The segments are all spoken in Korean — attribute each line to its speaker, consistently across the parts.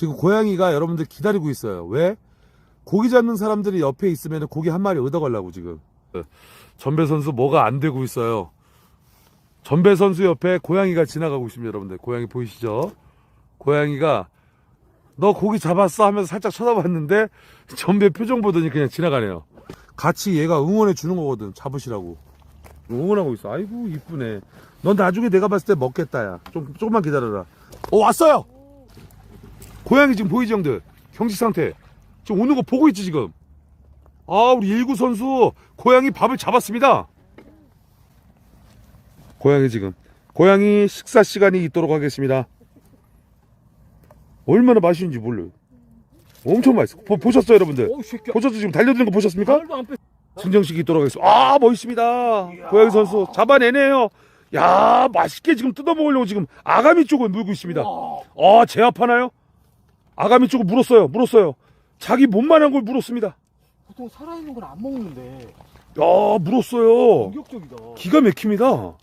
Speaker 1: 지금 고양이가 여러분들 기다리고 있어요. 왜? 고기 잡는 사람들이 옆에 있으면 고기 한 마리 얻어가려고 지금. 전배 선수 뭐가 안 되고 있어요. 전배 선수 옆에 고양이가 지나가고 있습니다, 여러분들. 고양이 보이시죠? 고양이가 너 고기 잡았어 하면서 살짝 쳐다봤는데 전배 표정 보더니 그냥 지나가네요. 같이 얘가 응원해 주는 거거든. 잡으시라고. 응원하고 있어. 아이고 이쁘네. 넌 나중에 내가 봤을 때 먹겠다 야. 좀 조금만 기다려라. 어 왔어요. 고양이 지금 보이지 형들? 경직 상태. 지금 오는 거 보고 있지 지금. 아 우리 일구 선수 고양이 밥을 잡았습니다. 고양이 지금 고양이 식사 시간이 있도록 하겠습니다. 얼마나 맛있는지 몰라요. 엄청 맛있어. 보, 보셨어요 여러분들? 보셨죠 지금 달려드는 거 보셨습니까? 증정식이 있도록 하겠습니다. 아, 멋있습니다. 고양이 선수 잡아내네요. 야, 맛있게 지금 뜯어먹으려고 지금 아가미 쪽을 물고 있습니다. 아, 제압하나요? 아가미 쪽을 물었어요. 물었어요. 자기 몸만한 걸 물었습니다.
Speaker 2: 보통 살아있는 건안 먹는데
Speaker 1: 야, 물었어요.
Speaker 2: 공격적이다
Speaker 1: 기가 막힙니다.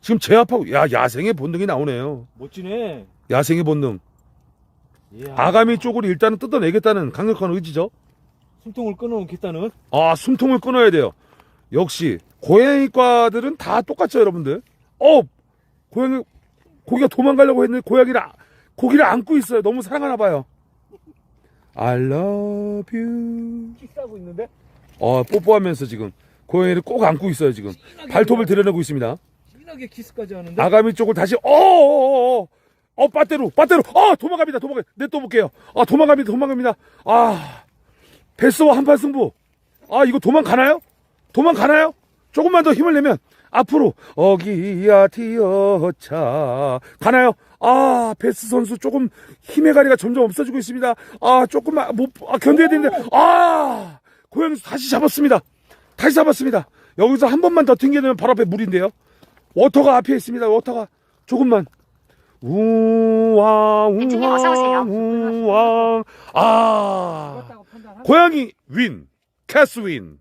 Speaker 1: 지금 제압하고, 야, 야생의 본능이 나오네요.
Speaker 2: 멋지네
Speaker 1: 야생의 본능.
Speaker 2: 이야.
Speaker 1: 아가미 쪽을 일단은 뜯어내겠다는 강력한 의지죠.
Speaker 2: 숨통을 끊어놓겠다는
Speaker 1: 아, 숨통을 끊어야 돼요. 역시 고양이과들은 다 똑같죠, 여러분들. 어, 고양이 고기가 도망가려고 했는데 고양이를 아- 고기를 안고 있어요. 너무 사랑하나 봐요. I love you.
Speaker 2: 키스하고 있는데?
Speaker 1: 어, 뽀뽀하면서 지금. 고양이를 꼭 안고 있어요, 지금. 발톱을 드러내고 있습니다.
Speaker 2: 진하게 키스까지 하는데?
Speaker 1: 아가미 쪽을 다시 어어어어. 어 빠떼로 빠떼로. 어 도망갑니다 도망가 내또 볼게요. 아 도망갑니다 도망갑니다. 아 베스와 한판 승부. 아 이거 도망가나요? 도망가나요 조금만 더 힘을 내면 앞으로 어기야 티어차. 가나요? 아 베스 선수 조금 힘의 가리가 점점 없어지고 있습니다. 아 조금만 못 아, 견뎌야 되는데. 아 고양이 다시 잡았습니다. 다시 잡았습니다. 여기서 한 번만 더 튕겨내면 바로 앞에 물인데요. 워터가 앞에 있습니다. 워터가 조금만. 우왕
Speaker 3: 벤츠님 어서 오세요.
Speaker 1: 우왕 우왕 아 고양이 윈 캐스 윈